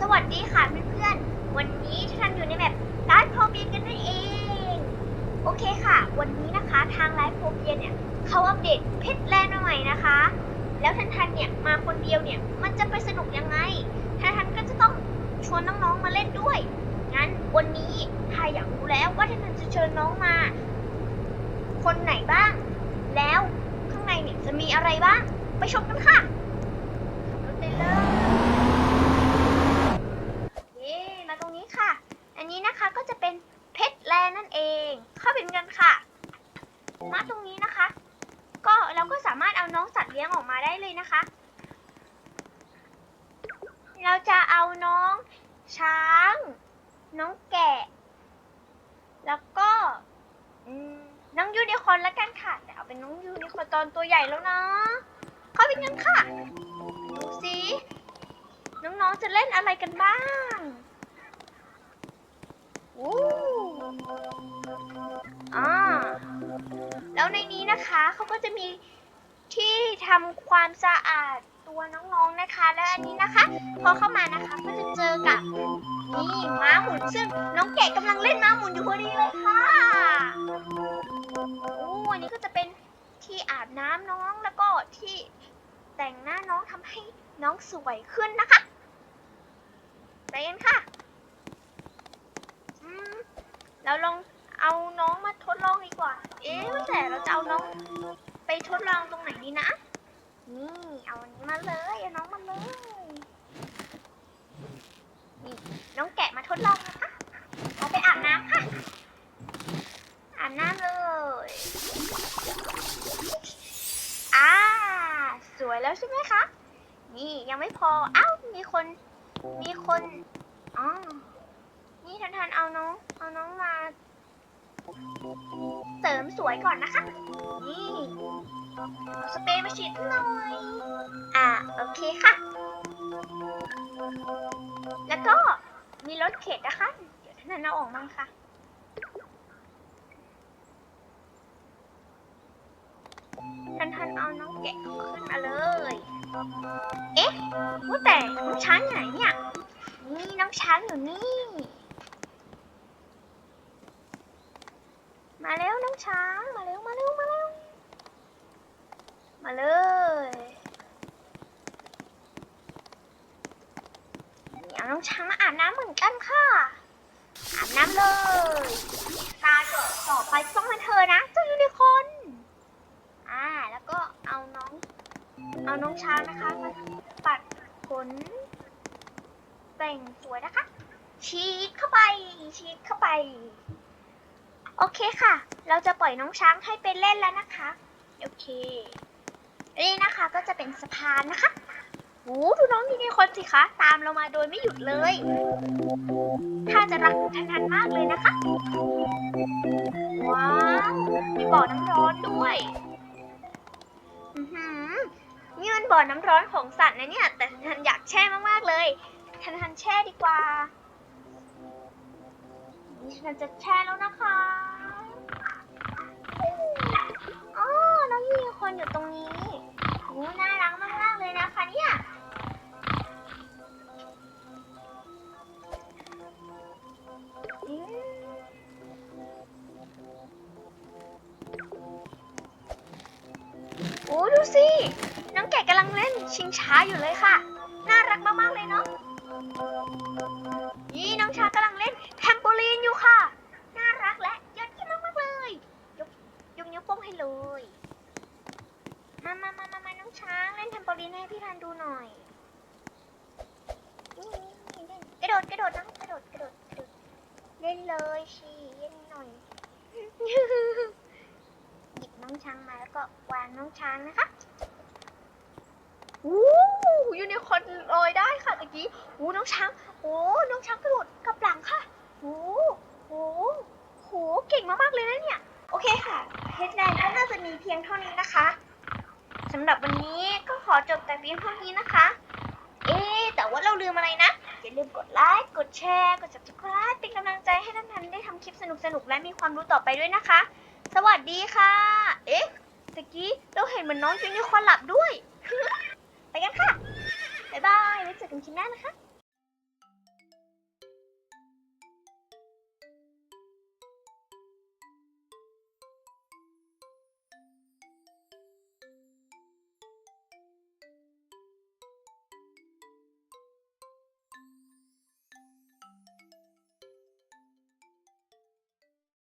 สวัสดีค่ะเพื่อนๆ วันนี้ท่านอยู่ในแบบไลฟ์โพเบียนกันนั่นเอง โอเคค่ะ วันนี้นะคะทางไลฟ์โพเบียนเนี่ยเขาอัปเดตเพชรแลนด์มาใหม่นะคะ แล้วท่านทันเนี่ยมาคนเดียวเนี่ยมันจะไปสนุกยังไงท่านทันก็จะต้องชวนน้องๆมาเล่นด้วย งั้นวันนี้ถ้าอยากรู้แล้วว่าท่านทันจะเชิญน้องมา คนไหนบ้าง แล้วข้างในเนี่ยจะมีอะไรบ้าง ไปชมกันค่ะรถไปเลยเย้มาตรงนี้ค่ะ อันนี้นะคะก็จะเป็นเพชรแลนด์นั่นเอง เข้าเป็นกันค่ะ มาตรงนี้นะคะ ก็เราก็สามารถเอาน้องสัตว์เลี้ยงออกมาได้ เลยนะคะ เราจะเอาน้องช้าง น้องแกะ แล้วก็น้องยูนิคอร์นละกันค่ะ แต่เอาเป็นน้องยูนิคอร์นตอนตัวใหญ่แล้วนะเข้าเป็นกันค่ะ ดูสิน้องๆจะเล่นอะไรกันบ้างอู้อ่าแล้วในนี้นะคะเขาก็จะมี ทำความสะอาดตัวน้องๆนะคะ แล้วอันนี้นะคะ พอเข้ามานะคะก็จะเจอกับนี่ม้าหมุนซึ่งน้องแกะกำลังเล่นม้าหมุนอยู่พอดีเลยค่ะโอ้อันนี้ก็จะเป็นที่อาบน้ำน้องแล้วก็ที่แต่งหน้าน้องทำให้น้องสวยขึ้นนะคะไปกันค่ะอืมเราลองเอาน้องมาทดลองดีกว่า เอ๊ะแต่เราจะเอาน้องไปทดลองตรงไหนดีนะ นี่ เอาอันนี้มาเลย เอาน้องมาเลย นี่ น้องแกะมาท ดลองนะคะเอาไปอาบน้ำค่ะ อาบน้ำเลย อ่า สวยแล้วใช่ไหมคะ นี่ยังไม่พอ เอ้า มีคน มีคน อ๋อ นี่ทันทันเอาน้อง เอาน้องมา เสริมสวยก่อนนะคะ นี่สเปรย์มาฉีดหน่อย อ่า โอเคค่ะ แล้วก็ มีรถเข็นนะคะ เดี๋ยวทันนเอาออกมาค่ะทันทันเอาน้องแกะขึ้นมาเลย เอ๊ะว่าแต่น้องช้างอยู่ไหนเนี่ย นี่น้องช้างอยู่นี่ มาแล้วน้องช้าง มาเร็ว มาเร็ว มาเร็ว มาเลยนี่เอาน้องช้างมาอาบน้ำเหมือนกันค่ะ อาบน้ำเลย ตาต่อต่อไปต้องเป็นเธอนะเจ้ายูนิคอร์นอ่า แล้วก็เอาน้อง เอาน้องช้างนะคะมาปัดขนแต่งสวยนะคะ ชีดเข้าไป ชีดเข้าไป โอเคค่ะ เราจะปล่อยน้องช้างให้ไปเล่นแล้วนะคะ โอเค นี่นะคะก็จะเป็นสะพานนะคะ โอ้ดูน้องนี่นี่คนสิคะ ตามเรามาโดยไม่หยุดเลย ถ้าจะรักทันทันมากเลยนะคะ ว้าวมีบ่อน้ำร้อนด้วยอือหือนี่มันบ่อน้ำร้อนของสัตว์นะเนี่ย แต่ทันอยากแช่มากๆเลยทันทันแช่ดีกว่าทันจะแช่แล้วนะคะอ๋อน้องยูนิคอร์นอยู่ตรงนี้ ดูสิ น้องแกะกำลังเล่นชิงช้าอยู่เลยค่ะ น่ารักมากๆเลยเนาะนี่น้องช้างกำลังเล่นแทมโปลีนอยู่ค่ะ น่ารักและยอดเยี่ยมมากๆเลย ยกยกนิ้วโป้งให้เลย มามามามามาน้องช้างเล่นแทมโปลีนให้พี่ทันดูหน่อยนี่นี่เล่นกระโดดกระโดดน้องกระโดดกระโดดกระโดด เล่นเลยชีเล่นหน่อย หยิบน้อง ช้างมาแล้วก็วางน้องช้างนะคะอู้ยูนิคอร์นลอยได้ค่ะตะกี้อู้น้องช้างโอ้น้องช้างกระโดดกลับหลังค่ะโอ้โหโหเก่งมากๆเลยนะเนี่ย โอเคค่ะเฮดไลน์ก็น่าจะมีเพียงเท่านี้นะคะสำหรับวันนี้ก็ขอจบแต่เพียงเท่านี้นะคะ เอ๊ะแต่ว่าเราลืมอะไรนะ อย่าลืมกดไลค์ กดแชร์ กด subscribe เป็นกำลังใจให้ท่านทันได้ทำคลิปสนุกๆ และมีความรู้ต่อไปด้วยนะคะ สวัสดีค่ะ เอ๊ะ ตะกี้เราเห็นเหมือนน้องยูนิคอร์นหลับด้วย ไปกันค่ะ บ๊ายบายไว้เจอกันคลิปหน้านะคะ